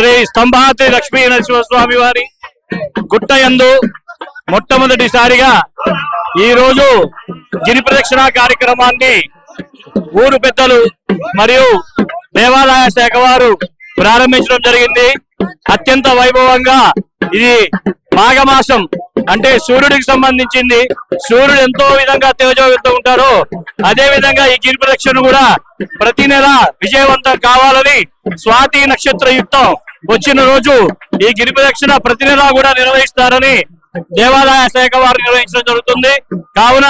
శ్రీ స్తంభాద్రి లక్ష్మీ నరసింహస్వామి వారి గుట్ట యందు మొట్టమొదటిసారిగా ఈ రోజు గిరి ప్రదక్షిణ కార్యక్రమాన్ని ఊరు పెద్దలు మరియు దేవాలయ శాఖ వారు ప్రారంభించడం జరిగింది. అత్యంత వైభవంగా ఇది మాఘమాసం అంటే సూర్యుడికి సంబంధించింది. సూర్యుడు ఎంతో విధంగా తేజోవంతం ఉంటారో అదే విధంగా ఈ గిరి ప్రదక్షిణ కూడా ప్రతి నెల విజయవంతం కావాలని స్వాతి నక్షత్ర యుక్తం వచ్చిన రోజు ఈ గిరి ప్రదక్షిణ ప్రతి నెలా కూడా నిర్వహిస్తారని దేవాలయ శాఖ వారు నిర్వహించడం జరుగుతుంది. కావున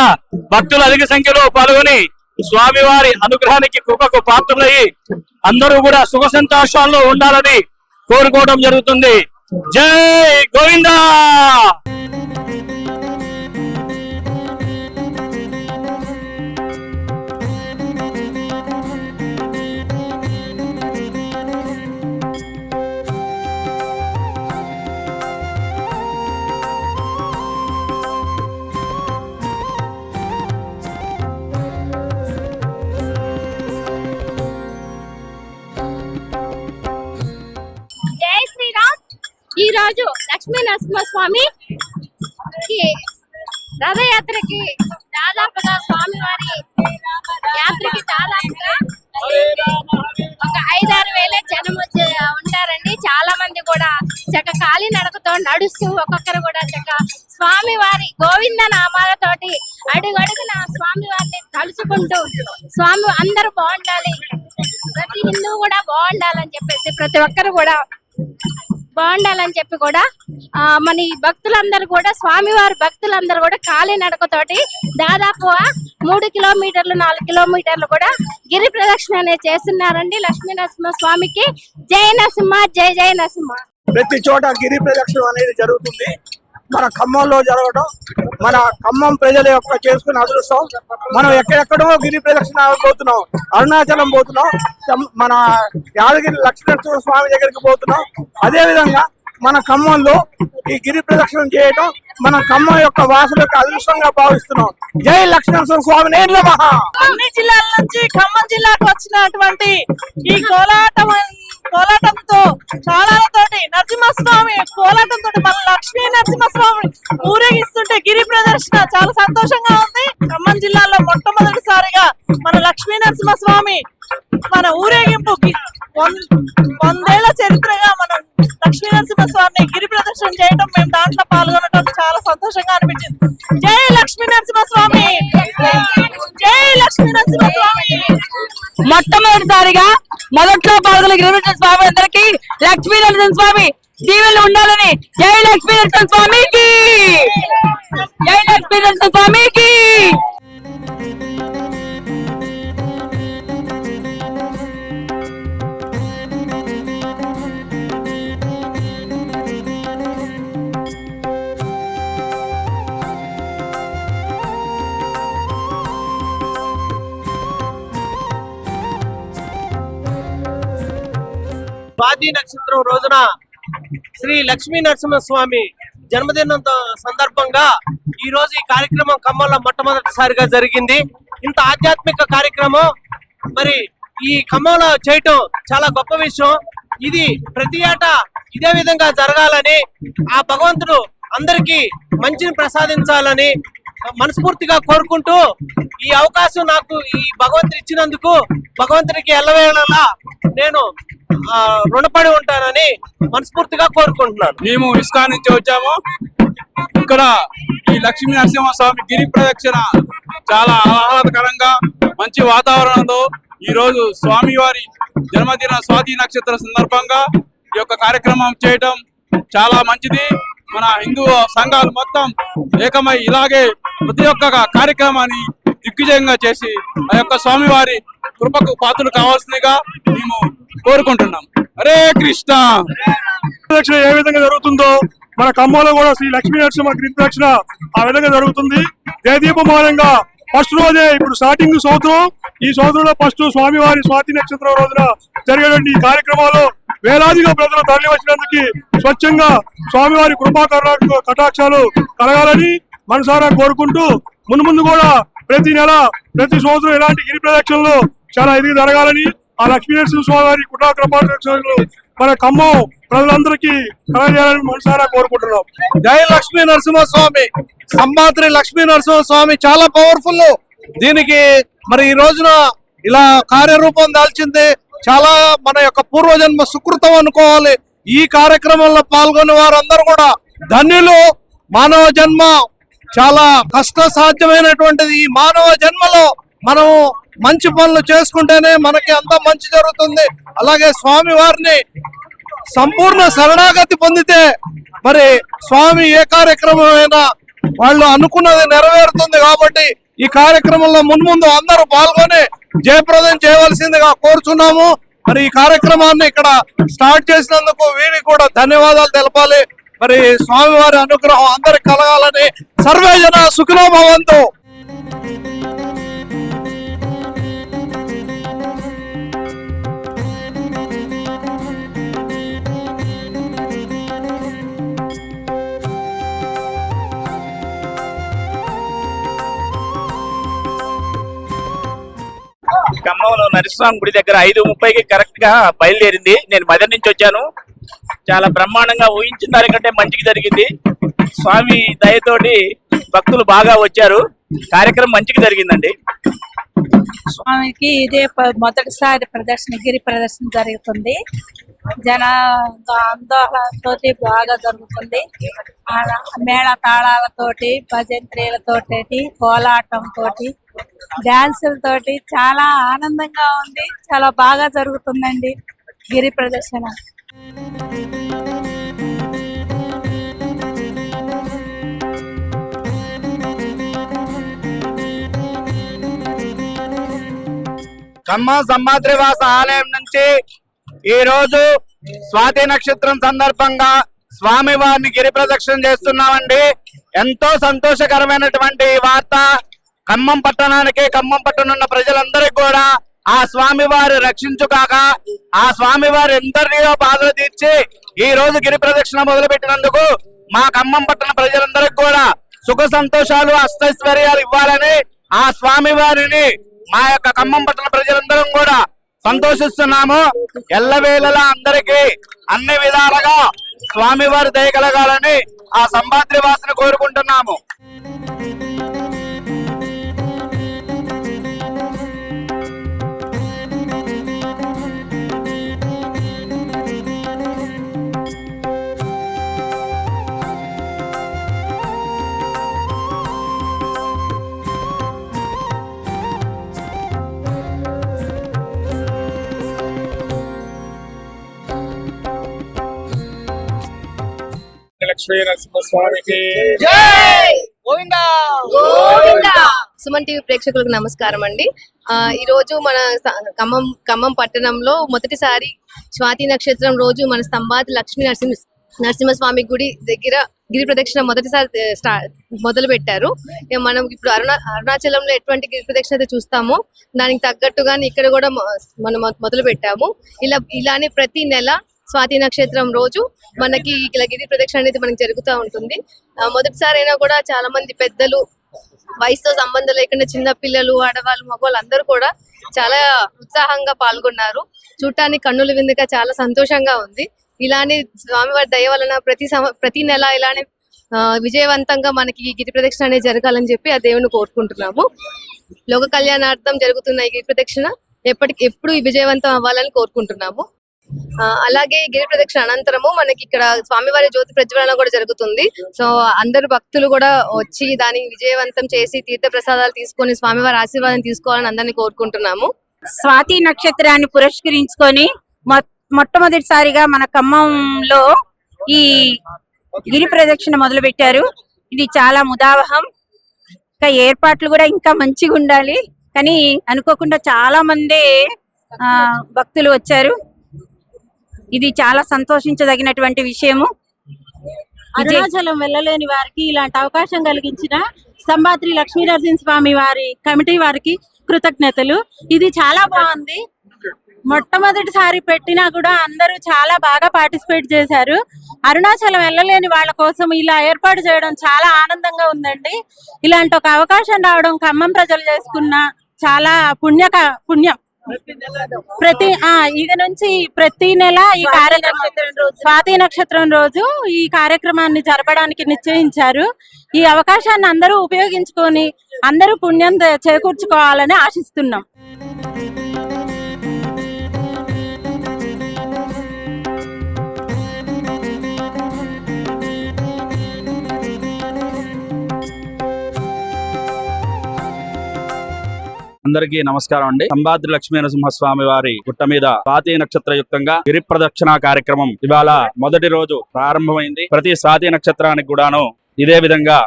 భక్తులు అధిక సంఖ్యలో పాల్గొని స్వామివారి అనుగ్రహానికి కృపకు పాత్రలయ్యి అందరూ కూడా సుఖ సంతోషాల్లో ఉండాలని కోరుకోవడం జరుగుతుంది. జై గోవిందా! రోజు లక్ష్మీ నరసింహస్వామి. రథయాత్రకి దాదాపుగా స్వామివారి యాత్రకి దాదాపుగా ఒక ఐదారు వేల జనం ఉంటారండి. చాలా మంది కూడా చక్క కాలి నడకతో నడుస్తూ ఒక్కొక్కరు కూడా చక్క స్వామి వారి గోవింద నామాలతోటి అడుగడుగున స్వామి వారిని తలుచుకుంటూ స్వామి అందరూ బాగుండాలి. ప్రతి హిందువు కూడా బాగుండాలని చెప్పేసి ప్రతి ఒక్కరు కూడా బాగుండాలని చెప్పి కూడా ఆ, మన ఈ భక్తులందరూ కూడా స్వామివారి భక్తులందరూ కూడా కాలి నడకతోటి దాదాపు మూడు కిలోమీటర్లు నాలుగు కిలోమీటర్లు కూడా గిరి ప్రదక్షిణ అనేది చేస్తున్నారండి లక్ష్మీ నరసింహ స్వామికి. జయ నరసింహ జై జయ నరసింహ. ప్రతి చోట గిరి ప్రదక్షిణ అనేది జరుగుతుంది. మన ఖమ్మంలో జరగడం మన ఖమ్మం ప్రజల యొక్క చేసుకుని అదృష్టం. మనం ఎక్కడెక్కడో గిరి ప్రదక్షిణ పోతున్నాం అరుణాచలం పోతున్నాం మన యాదగిరి లక్ష్మీనరసింహ స్వామి దగ్గరికి పోతున్నాం. అదే విధంగా మన ఖమ్మంలో ఈ గిరి ప్రదక్షిణం చేయడం మన ఖమ్మం యొక్క వాసుల యొక్క అదృష్టంగా భావిస్తున్నాం. జై లక్ష్మీనరసింహ స్వామి నేను మహా అన్ని జిల్లాల నుంచి ఖమ్మం జిల్లాకు వచ్చినటువంటి ఈ కోలాటం కోలాటంతో తాళాలతోటి నరసింహస్వామి కోలాటంతో మన లక్ష్మీ నరసింహస్వామి ఊరేగిస్తుంటే గిరి ప్రదర్శన చాలా సంతోషంగా ఉంది. ఖమ్మం జిల్లాలో మొట్టమొదటిసారిగా మన లక్ష్మీ నరసింహస్వామి మన ఊరేగింపు వందేళ్ళ చరిత్రగా మనం లక్ష్మీ నరసింహస్వామిని గిరి ప్రదర్శన చేయడం మేము దాంట్లో పాల్గొనడం చాలా సంతోషంగా అనిపించింది. జై లక్ష్మీ నరసింహస్వామి! జై లక్ష్మీ నరసింహస్వామి! మొట్టమొదటిసారిగా మొదట్లో పాల్గొన్న గిరిజన స్వామి అందరికి. లక్ష్మీ నరసింహ స్వామి దీవెనలు ఉండాలని. జై లక్ష్మీ నరసింహ స్వామికి. జై లక్ష్మీ నరసింహ స్వామికి. స్వాతి నక్షత్రం రోజున శ్రీ లక్ష్మీ నరసింహస్వామి జన్మదినం సందర్భంగా ఈ రోజు ఈ కార్యక్రమం ఖమ్మంలో మొట్టమొదటిసారిగా జరిగింది. ఇంత ఆధ్యాత్మిక కార్యక్రమం మరి ఈ ఖమ్మంలో చేయటం చాలా గొప్ప విషయం. ఇది ప్రతి ఏటా ఇదే విధంగా జరగాలని ఆ భగవంతుడు అందరికీ మంచిని ప్రసాదించాలని మనస్ఫూర్తిగా కోరుకుంటూ ఈ అవకాశం నాకు ఈ భగవంతుడు ఇచ్చినందుకు భగవంతుడికి ఎల్లవేళలా నేను ఆ, రుణపడి ఉంటానని మనస్ఫూర్తిగా కోరుకుంటున్నాను. మేము ఇస్కా నుంచి వచ్చాము. ఇక్కడ ఈ లక్ష్మీ నరసింహస్వామి గిరి ప్రదక్షిణ చాలా ఆహ్లాదకరంగా మంచి వాతావరణంలో ఈ రోజు స్వామివారి జన్మదిన స్వాతి నక్షత్ర సందర్భంగా ఈ యొక్క కార్యక్రమం చేయటం చాలా మంచిది. మన హిందూ సంఘాలు మొత్తం ఏకమై ఇలాగే ప్రతి ఒక్క కార్యక్రమాన్ని దిగ్విజయంగా చేసి ఆ యొక్క స్వామివారి కృపకు పాత్రలు కావాల్సిందిగా మేము కోరుకుంటున్నాం. హరే కృష్ణ! దక్షిణ ఏ విధంగా జరుగుతుందో మన ఖమ్మంలో కూడా శ్రీ లక్ష్మీ నరసింహ గ్రీన్ దక్షిణ ఆ విధంగా జరుగుతుంది. దేదీపమానంగా ఫస్ట్ రోజే ఇప్పుడు స్టార్టింగ్ సంవత్సరం. ఈ సంవత్సరంలో ఫస్ట్ స్వామివారి స్వాతి నక్షత్రం రోజున జరిగేటువంటి ఈ కార్యక్రమాల్లో వేలాదిగా ప్రజలు తరలి వచ్చినందుకు స్వచ్ఛంగా స్వామివారి కృపా కటాక్షాలు కలగాలని మనసారా కోరుకుంటూ మున్ముందు కూడా ప్రతి నెల ప్రతి సంవత్సరం ఇలాంటి గిరి ప్రదక్షిణలు చాలా ఎదిగి జరగాలని ఆ లక్ష్మీనరసింహ స్వామి వారి మన ఖమ్మం ప్రజలందరికీ కలగజేయాలని మనసారా కోరుకుంటున్నాం. జై లక్ష్మీ నరసింహస్వామి సంబాద్రి లక్ష్మీ నరసింహస్వామి చాలా పవర్ఫుల్. దీనికి మరి ఈ రోజున ఇలా కార్యరూపం దాల్చింది. చాలా మన యొక్క పూర్వజన్మ సుకృతం అనుకోవాలి. ఈ కార్యక్రమంలో పాల్గొన్న వారందరూ కూడా ధన్యులు. మానవ జన్మ చాలా కష్ట సాధ్యమైనటువంటిది ఈ మానవ జన్మలో మనము మంచి పనులు చేసుకుంటేనే మనకి అంతా మంచి జరుగుతుంది. అలాగే స్వామి వారిని సంపూర్ణ శరణాగతి పొందితే మరి స్వామి ఏ కార్యక్రమం అయినా వాళ్ళు అనుకున్నది నెరవేరుతుంది కాబట్టి ఈ కార్యక్రమంలో మున్ముందు అందరూ పాల్గొని జయప్రదం చేయవలసిందిగా కోరుచున్నాము. మరి ఈ కార్యక్రమాన్ని ఇక్కడ స్టార్ట్ చేసినందుకు వీరికి కూడా ధన్యవాదాలు తెలపాలి. మరి స్వామివారి అనుగ్రహం అందరికి కలగాలని సర్వే జన సుఖినో భవంతు. ఖమ్మంలో నరసింహస్వామి గుడి దగ్గర ఐదు ముప్పైకి కరెక్ట్గా బయలుదేరింది. నేను మదర్ నుంచి వచ్చాను. చాలా బ్రహ్మాండంగా ఊహించిన దానికంటే మంచికి జరిగింది. స్వామి దయతోటి భక్తులు బాగా వచ్చారు. కార్యక్రమం మంచికి జరిగిందండి. స్వామికి ఇదే మొదటిసారి ప్రదర్శన గిరి ప్రదర్శన జరుగుతుంది. జన ఆందోళనతో బాగా జరుగుతుంది. మేళ తాళాలతోటి భజంత్రీలతోటి కోలాటం తోటి చాలా ఆనందంగా ఉంది. చాలా బాగా జరుగుతుందండి గిరి ప్రదర్శన. కమ్మ సంభాద్రివాస ఆలయం నుంచి ఈ రోజు స్వాతి నక్షత్రం సందర్భంగా స్వామి వారిని గిరి ప్రదక్షిణ చేస్తున్నామండి. ఎంతో సంతోషకరమైనటువంటి ఈ వార్త. ఖమ్మం పట్టణానికి ఖమ్మం పట్టణనున్న ప్రజలందరికీ కూడా ఆ స్వామి వారు రక్షించుకాక ఆ స్వామి వారు ఎందరినో బాధలు తీర్చి ఈ రోజు గిరి ప్రదక్షిణ మొదలు పెట్టినందుకు మా ఖమ్మం పట్టణ ప్రజలందరికీ కూడా సుఖ సంతోషాలు అష్టైశ్వర్యాలు ఇవ్వాలని ఆ స్వామి వారిని మా యొక్క ఖమ్మం పట్టణ ప్రజలందరం కూడా సంతోషిస్తున్నాము. ఎల్లవేళలా అందరికీ అన్ని విధాలుగా స్వామివారి దయ కలగాలని ఆ సంభాద్రి వాసన కోరుకుంటున్నాము. లక్ష్మీ నరసింహస్వామికి. సుమన్ టీవీ ప్రేక్షకులకు నమస్కారం అండి. ఆ ఈ రోజు మన ఖమ్మం ఖమ్మం పట్టణంలో మొదటిసారి స్వాతి నక్షత్రం రోజు మన స్తంభాతి లక్ష్మీ నరసింహ నరసింహస్వామి గుడి దగ్గర గిరి ప్రదక్షిణ మొదటిసారి మొదలు పెట్టారు మనం ఇప్పుడు అరుణా అరుణాచలంలో ఎటువంటి గిరి ప్రదక్షిణ అయితే చూస్తామో దానికి తగ్గట్టుగానే ఇక్కడ కూడా మనం మొదలు పెట్టాము ఇలా ఇలానే ప్రతి నెల స్వాతి నక్షత్రం రోజు మనకి ఇలా గిరి ప్రదక్షిణ అనేది మనకి జరుగుతూ ఉంటుంది. మొదటిసారైనా కూడా చాలా మంది పెద్దలు వయసుతో సంబంధం లేకుండా చిన్న పిల్లలు ఆడవాళ్ళు మగవాళ్ళు అందరూ కూడా చాలా ఉత్సాహంగా పాల్గొన్నారు. చూడటానికి కన్నుల విందుగా చాలా సంతోషంగా ఉంది. ఇలానే స్వామివారి దయ వలన ప్రతి ప్రతి నెల ఇలానే విజయవంతంగా మనకి ఈ గిరి ప్రదక్షిణ అనేది జరగాలని చెప్పి ఆ దేవుని కోరుకుంటున్నాము. లోక కళ్యాణార్థం జరుగుతున్న ఈ గిరి ప్రదక్షిణ ఎప్పటికి ఎప్పుడు విజయవంతం అవ్వాలని కోరుకుంటున్నాము. అలాగే గిరి ప్రదక్షిణ అనంతరము మనకి ఇక్కడ స్వామివారి జ్యోతి ప్రజ్వలన కూడా జరుగుతుంది. సో అందరు భక్తులు కూడా వచ్చి దాన్ని విజయవంతం చేసి తీర్థ ప్రసాదాలు తీసుకొని స్వామివారి ఆశీర్వాదం తీసుకోవాలని అందరినీ కోరుకుంటున్నాము. స్వాతి నక్షత్రాన్ని పురస్కరించుకొని మొట్టమొదటిసారిగా మన ఖమ్మంలో ఈ గిరి ప్రదక్షిణ మొదలు పెట్టారు ఇది చాలా ముదావహం. ఇంకా ఏర్పాట్లు కూడా ఇంకా మంచిగా ఉండాలి కానీ అనుకోకుండా చాలా మంది ఆ, భక్తులు వచ్చారు. ఇది చాలా సంతోషించదగినటువంటి విషయము. అరుణాచలం వెళ్ళలేని వారికి ఇలాంటి అవకాశం కలిగించిన సంభాత్రి లక్ష్మీనరసింహ స్వామి వారి కమిటీ వారికి కృతజ్ఞతలు. ఇది చాలా బాగుంది. మొట్టమొదటిసారి పెట్టినా కూడా అందరూ చాలా బాగా పార్టిసిపేట్ చేశారు. అరుణాచలం వెళ్ళలేని వాళ్ళ కోసం ఇలా ఏర్పాటు చేయడం చాలా ఆనందంగా ఉందండి. ఇలాంటి ఒక అవకాశం రావడం ఖమ్మం ప్రజలు చేసుకున్న చాలా పుణ్యక పుణ్యం. ప్రతి ఆ ఇది నుంచి ప్రతి నెల ఈ కార్యక్రమం స్వాతి నక్షత్రం రోజు ఈ కార్యక్రమాన్ని జరపడానికి నిశ్చయించారు. ఈ అవకాశాన్ని అందరూ ఉపయోగించుకొని అందరూ పుణ్యం చేకూర్చుకోవాలని ఆశిస్తున్నాం. అందరికీ నమస్కారం అండి. సంభాద్రి లక్ష్మీ నరసింహస్వామి వారి గుట్ట మీద స్వాతి నక్షత్ర యుక్తంగా గిరి ప్రదక్షిణ కార్యక్రమం ఇవాళ మొదటి రోజు ప్రారంభమైంది. ప్రతి స్వాతి నక్షత్రానికి కూడాను ఇదే విధంగా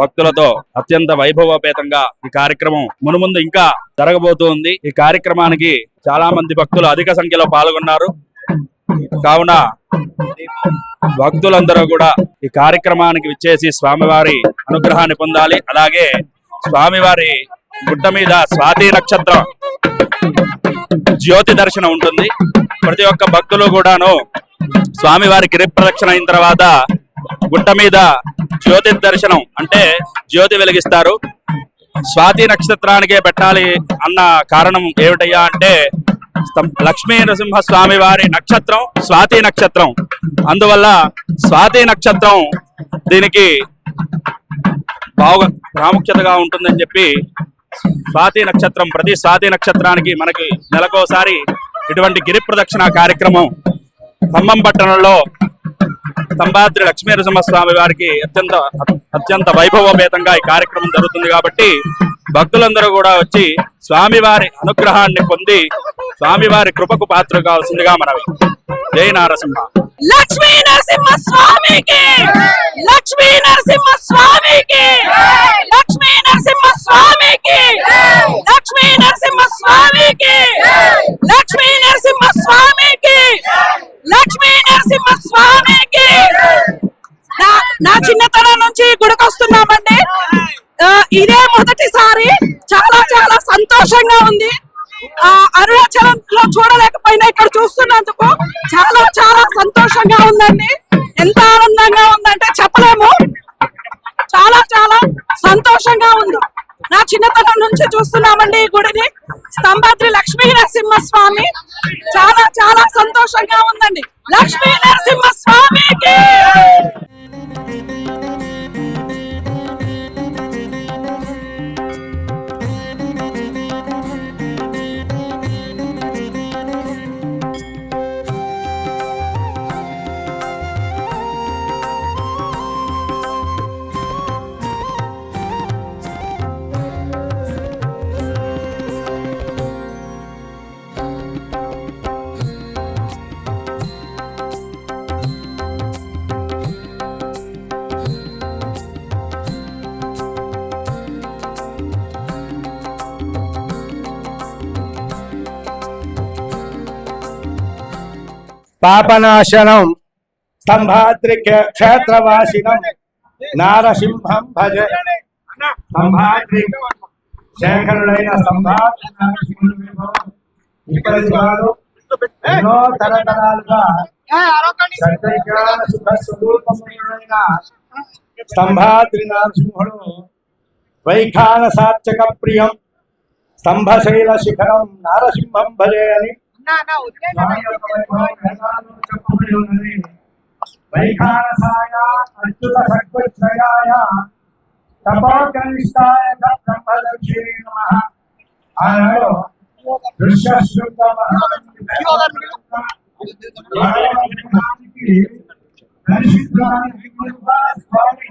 భక్తులతో అత్యంత వైభవోపేతంగా ఈ కార్యక్రమం మునుముందు ఇంకా జరగబోతుంది. ఈ కార్యక్రమానికి చాలా మంది భక్తులు అధిక సంఖ్యలో పాల్గొన్నారు. కావున భక్తులందరూ కూడా ఈ కార్యక్రమానికి విచ్చేసి స్వామివారి అనుగ్రహాన్ని పొందాలి. అలాగే స్వామివారి గుట్ట మీద స్వాతి నక్షత్రం జ్యోతి దర్శనం ఉంటుంది. ప్రతి ఒక్క భక్తులు కూడాను స్వామివారి గిరి ప్రదక్షిణ అయిన తర్వాత గుట్ట మీద జ్యోతి దర్శనం అంటే జ్యోతి వెలిగిస్తారు. స్వాతి నక్షత్రానికే పెట్టాలి అన్న కారణం ఏమిటయ్యా అంటే లక్ష్మీ నరసింహ స్వామి వారి నక్షత్రం స్వాతి నక్షత్రం. అందువల్ల స్వాతి నక్షత్రం దీనికి బాగా ప్రాముఖ్యతగా ఉంటుందని చెప్పి స్వాతి నక్షత్రం ప్రతి స్వాతి నక్షత్రానికి మనకి నెలకోసారి ఇటువంటి గిరి ప్రదక్షిణ కార్యక్రమం. ఖమ్మం పట్టణంలో స్తంభాద్రి లక్ష్మీ నరసింహస్వామి వారికి అత్యంత అత్యంత వైభవోపేతంగా ఈ కార్యక్రమం జరుగుతుంది కాబట్టి భక్తులందరూ కూడా వచ్చి స్వామివారి అనుగ్రహాన్ని పొంది స్వామివారి కృపకు పాత్ర కావాల్సిందిగా మనవి. జై నారసింహ. లక్ష్మీ నరసింహ స్వామికి! లక్ష్మీ నరసింహ స్వామికి! లక్ష్మీ నరసింహ స్వామికి! లక్ష్మీ నరసింహ స్వామికి! లక్ష్మీ నరసింహ స్వామికి! లక్ష్మీ నరసింహ స్వామికి! నా చిన్నతనం నుంచి గుడికి ఇదే మొదటి ఇదే చాలా చాలా సంతోషంగా ఉంది. ఆ అరుణాచలం లో చూడలేకపోయినా ఇక్కడ చూస్తున్నందుకు చాలా చాలా సంతోషంగా ఉందండి. ఎంత ఆనందంగా ఉందంటే చెప్పలేము. చాలా చాలా సంతోషంగా ఉంది. నా చిన్నతనం నుంచి చూస్తున్నామండి ఈ గుడిని. స్తంభాద్రి లక్ష్మీ నరసింహ స్వామి చాలా చాలా సంతోషంగా ఉందండి. లక్ష్మీ నరసింహ స్వామికి పాపనాశనం స్తంభాద్రి క్షేత్రవాసినం నారసింహం భజ స్తంభాద్రి శేఖరుడైన స్తంభాద్రి నారసింహుని ఇప్పటి వారు ఎన్నో తరతరాలుగా సుఖ స్తంభాద్రి నరసింహుడు వైఖాన సాత్యక ప్రియం స్తంభశైల శిఖరం నారసింహం భజే అని స్వామి యొక్క వైభవం వేదాలలో చెప్పబడి ఉన్నది. వైఖానసాయ అచ్యుత సర్వశ్రయాయ తపోకనిష్టాయ బ్రహ్మదక్షిణే నమః ఆనాడు దృశ్యశృంగ మహారాజుకి దర్శించడానికి ముందుగా స్వామి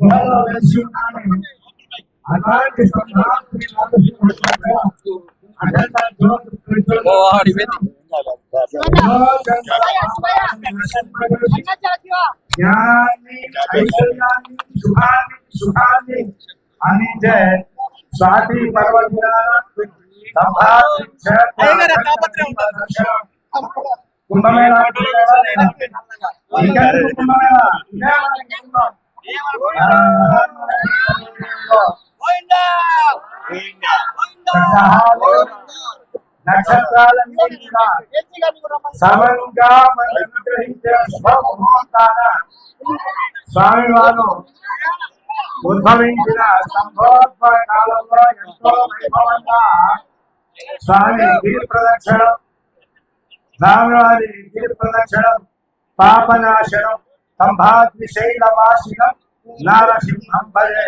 గుహలో వెలిసి ఉన్నాడు. అలాంటి సంభ్రాంతి నరసింహుడు అఖండ జ్యోతి ప్రజ్వలిత జ్ఞానాన్ని ఐశ్వర్యాన్ని సుఖాన్ని సుఖాన్ని అందించే స్వాతి మన కూడా సమంగా మనల్ని అనుగ్రహించే శుభముహూర్తాన స్వామివారు ఉద్భవించిన సంభోద్భవ కాలంలో ఎంతో వైభవంగా స్వామి గిరి ప్రదక్షిణం స్వామివారి గిరి ప్రదక్షిణం పాపనాశనం స్తంభాద్రి శైలవాసినం భజే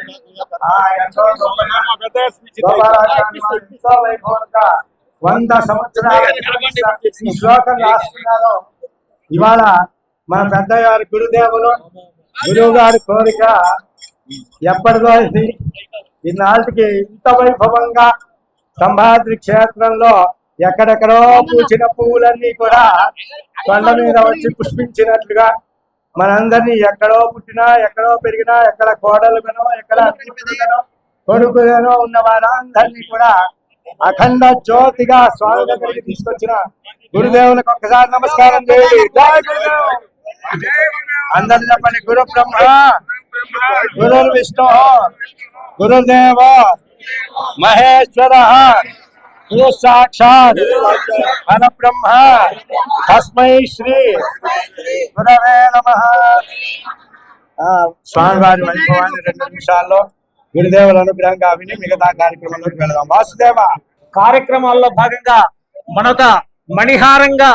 గొప్పగా ఎంతో వైభవంగా వంద సంవత్సరాల ఈ శ్లోకం రాస్తున్నారు. ఇవాళ మన పెద్ద గారి గురుదేవులు గురువు గారి కోరిక ఎప్పటిదో ఈనాటికి ఇంత వైభవంగా సంభాద్రి క్షేత్రంలో ఎక్కడెక్కడో పూచిన పువ్వులన్నీ కూడా కొండ మీద వచ్చి పుష్పించినట్లుగా మనందరినీ ఎక్కడో పుట్టినా ఎక్కడో పెరిగినా ఎక్కడ కోడలుగానో ఎక్కడ అల్లుడుగానో కొడుకుగానో ఉన్న వారందరినీ కూడా అఖండ జ్యోతిగా స్వామి దగ్గరికి తీసుకొచ్చిన గురుదేవులకు ఒక్కసారి నమస్కారం చేయండి. అందరు చెప్పండి గురు బ్రహ్మ గురు విష్ణు గురుదేవ మహేశ్వర గురు సాక్షాత్ పరబ్రహ్మ? తస్మై శ్రీ గురవే నమ. స్వామివారి వైభవాన్ని రెండు నిమిషాల్లో గురుదేవుల అనుగ్రహం కావిని మిగతా కార్యక్రమంలోకి వెళదాం. వాసుదేవ కార్యక్రమాల్లో భాగంగా మనొక మణిహారంగా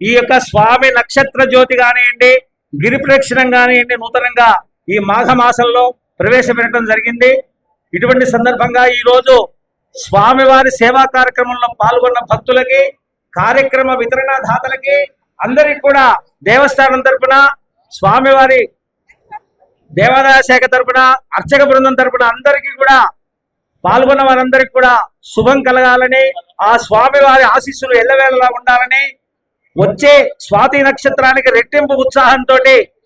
ఈ యొక్క స్వామి నక్షత్ర జ్యోతి కానివ్వండి గిరి ప్రదక్షిణం కానివ్వండి నూతనంగా ఈ మాఘ మాసంలో ప్రవేశపెట్టడం జరిగింది. ఇటువంటి సందర్భంగా ఈ రోజు స్వామివారి సేవా కార్యక్రమంలో పాల్గొన్న భక్తులకి కార్యక్రమ వితరణ దాతలకి అందరికి కూడా దేవస్థానం తరపున స్వామివారి దేవాదాయ శాఖ తరపున అర్చక బృందం తరపున అందరికీ కూడా పాల్గొన్న వారందరికీ కూడా శుభం కలగాలని ఆ స్వామివారి ఆశీస్సులు ఎల్లవేళలా ఉండాలని వచ్చే స్వాతి నక్షత్రానికి రెట్టింపు ఉత్సాహంతో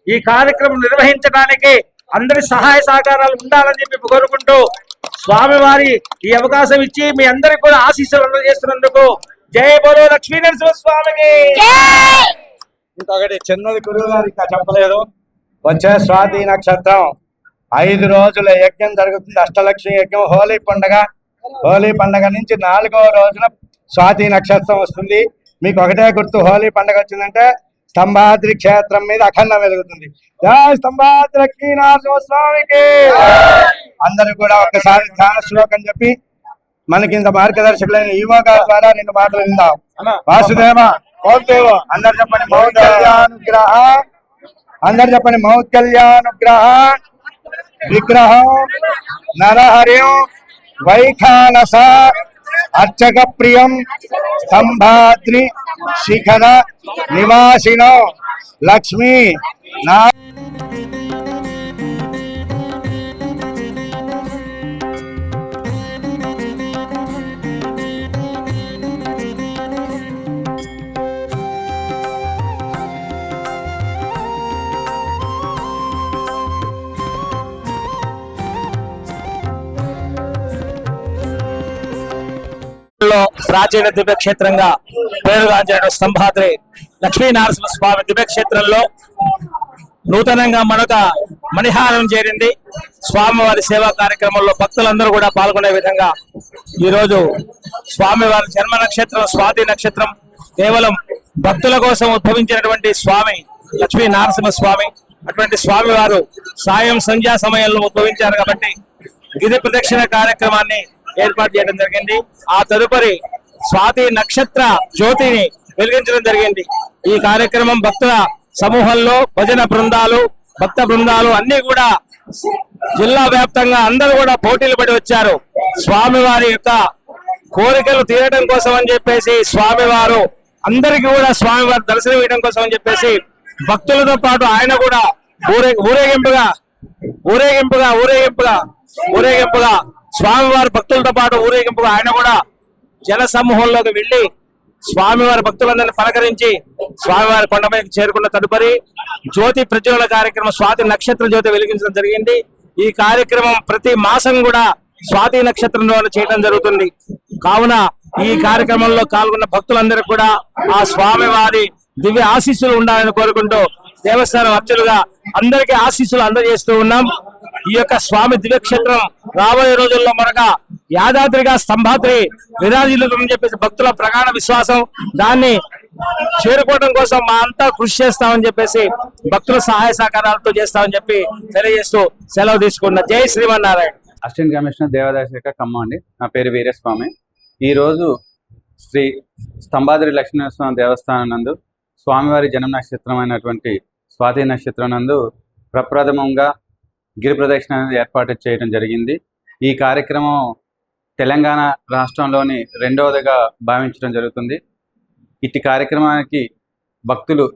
ఈ కార్యక్రమం నిర్వహించడానికి అందరి సహాయ సహకారాలు ఉండాలని చెప్పి కోరుకుంటూ స్వామివారి ఈ అవకాశం ఇచ్చి మీ అందరికి కూడా ఆశీస్సులు అందజేస్తున్నందుకు జై బోలో లక్ష్మీ నరసింహ స్వామికి. ఇంకొకటి చిన్నది గురువు గారు ఇంకా చెప్పలేదు. వచ్చే స్వాతి నక్షత్రం ఐదు రోజుల యజ్ఞం జరుగుతుంది. అష్టలక్ష్మి యజ్ఞం హోలీ పండగ. హోలీ పండగ నుంచి నాలుగవ రోజున స్వాతి నక్షత్రం వస్తుంది. మీకు ఒకటే గుర్తు హోలీ పండగ వచ్చిందంటే స్తంభాద్రి క్షేత్రం మీద అఖండం వెలుగుతుంది. జై స్తంభాద్రి స్వామికి. అందరూ కూడా ఒకసారి ధ్యాన శ్లోకం చెప్పి మనకి ఇంత మార్గదర్శకులైన గారి ద్వారా నిన్ను మాటలు విందాం. వాసుదేవ అందరు చెప్పండి మౌకల్యానుగ్రహ అందరు చెప్పండి మౌకల్యానుగ్రహ విగ్రహం నరహర్యం వైఖానస అర్చక ప్రియం స్తంభాద్రి శిఖర నివాసినో. లక్ష్మీ నా లో ప్రాచీన దివ్యక్షేత్రంగా పేరుగాంచిన స్తంభాద్రి లక్ష్మీ స్వామి దివ్యక్షేత్రంలో నూతనంగా మనక మణిహారం చేరింది. స్వామివారి సేవా కార్యక్రమంలో భక్తులందరూ కూడా పాల్గొనే విధంగా ఈ రోజు స్వామివారి జన్మ నక్షత్రం స్వాతి నక్షత్రం కేవలం భక్తుల కోసం ఉద్భవించినటువంటి స్వామి లక్ష్మీ నరసింహ స్వామి అటువంటి స్వామివారు సాయం సంధ్యా సమయంలో ఉద్భవించారు కాబట్టి గిరి ప్రదక్షిణ కార్యక్రమాన్ని ఏర్పాటు చేయడం జరిగింది. ఆ తదుపరి స్వాతి నక్షత్ర జ్యోతిని వెలిగించడం జరిగింది. ఈ కార్యక్రమం భక్తుల సమూహంలో భజన బృందాలు భక్త బృందాలు అన్ని కూడా జిల్లా వ్యాప్తంగా అందరూ కూడా పోటీలు పడి వచ్చారు. స్వామివారి యొక్క కోరికలు తీరడం కోసం అని చెప్పేసి స్వామివారు అందరికీ కూడా స్వామివారి దర్శనం ఇవ్వడం కోసం అని చెప్పేసి భక్తులతో పాటు ఆయన కూడా ఊరే ఊరేగింపుగా ఊరేగింపుగా ఊరేగింపుగా ఊరేగింపుగా స్వామివారి భక్తులతో పాటు ఊరేగింపుగా ఆయన కూడా జన సమూహంలోకి వెళ్ళి స్వామివారి భక్తులందరినీ పలకరించి స్వామివారి కొండపైకి చేరుకున్న తదుపరి జ్యోతి ప్రజ్వల కార్యక్రమం స్వాతి నక్షత్ర జ్యోతి వెలిగించడం జరిగింది. ఈ కార్యక్రమం ప్రతి మాసం కూడా స్వాతి నక్షత్రంలో చేయడం జరుగుతుంది. కావున ఈ కార్యక్రమంలో పాల్గొన్న భక్తులందరూ కూడా ఆ స్వామివారి దివ్య ఆశీస్సులు ఉండాలని కోరుకుంటూ దేవస్థానం అర్చలుగా అందరికీ ఆశీస్సులు అందజేస్తూ ఉన్నాం. ఈ యొక్క స్వామి దివ్యక్షేత్రం రాబోయే రోజుల్లో మరొక యాదాద్రిగా స్తంభాద్రి విరాజిల్లుతుందని చెప్పేసి భక్తుల ప్రగాఢ విశ్వాసం దాన్ని చేరుకోవడం కోసం మా అంతా కృషి చేస్తామని చెప్పేసి భక్తుల సహాయ సహకారాలతో చేస్తామని చెప్పి తెలియజేస్తూ సెలవు తీసుకున్న జై శ్రీమన్నారాయణ. అసిస్టెంట్ కమిషనర్ దేవాదాయ శాఖ ఖమ్మం అండి. నా పేరు వీరస్వామి. ఈరోజు శ్రీ స్తంభాద్రి లక్ష్మీనరస్వామి దేవస్థానం నందు స్వామివారి జన్మ నక్షత్రమైనటువంటి స్వాతి నక్షత్రం నందు ప్రప్రథమంగా గిరి ప్రదక్షిణ అనేది ఏర్పాటు చేయడం జరిగింది. ఈ కార్యక్రమం తెలంగాణ రాష్ట్రంలోని రెండవదిగా భావించడం జరుగుతుంది. ఇట్టి కార్యక్రమానికి భక్తులు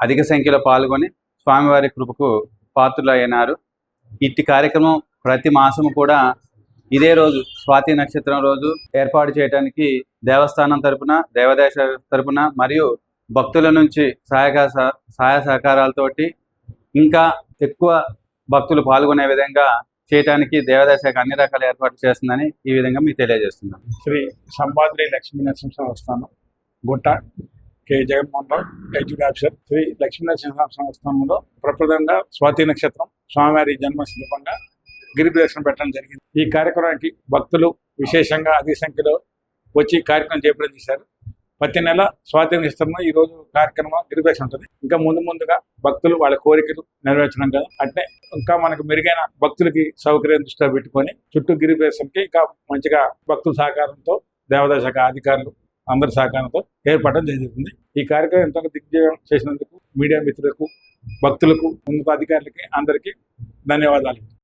అధిక సంఖ్యలో పాల్గొని స్వామివారి కృపకు పాత్రులు ఇట్టి కార్యక్రమం ప్రతి మాసము కూడా ఇదే రోజు స్వాతి నక్షత్రం రోజు ఏర్పాటు చేయడానికి దేవస్థానం తరపున దేవదేశ తరపున మరియు భక్తుల నుంచి సహాయక సహ- సహాయ సహకారాలతోటి ఇంకా ఎక్కువ భక్తులు పాల్గొనే విధంగా చేయడానికి దేవాదాయ శాఖ అన్ని రకాల ఏర్పాట్లు చేస్తుందని ఈ విధంగా మీకు తెలియజేస్తున్నాం. శ్రీ సంపాద్రి లక్ష్మీ నరసింహ సంస్థానం గుట్ట K. Jaganmohan Rao executive officer Shri Lakshmi Narasimha సంస్థానంలో ప్రప్రదంగా స్వాతి నక్షత్రం స్వామివారి జన్మ సందర్భంగా గిరి ప్రదర్శన పెట్టడం జరిగింది. ఈ కార్యక్రమానికి భక్తులు విశేషంగా అధిక సంఖ్యలో వచ్చి కార్యక్రమం చేపట్టడం చేశారు. ప్రతి నెల స్వాతి నక్షత్రంలో ఈ రోజు కార్యక్రమం నిర్వహించి ఉంటుంది. ఇంకా ముందు ముందుగా భక్తులు వాళ్ళ కోరికలు నెరవేర్చడం కదా. అంటే ఇంకా మనకు మెరుగైన భక్తులకి సౌకర్యం దృష్టిలో పెట్టుకొని చుట్టూ గిరి ఇంకా మంచిగా భక్తుల సహకారంతో దేవాదాయ శాఖ అధికారులు అందరి సహకారంతో ఏర్పడడం జరుగుతుంది. ఈ కార్యక్రమం ఎంతో దిగ్విజయం చేసినందుకు మీడియా మిత్రులకు భక్తులకు ఉన్నత అధికారులకి అందరికీ ధన్యవాదాలు.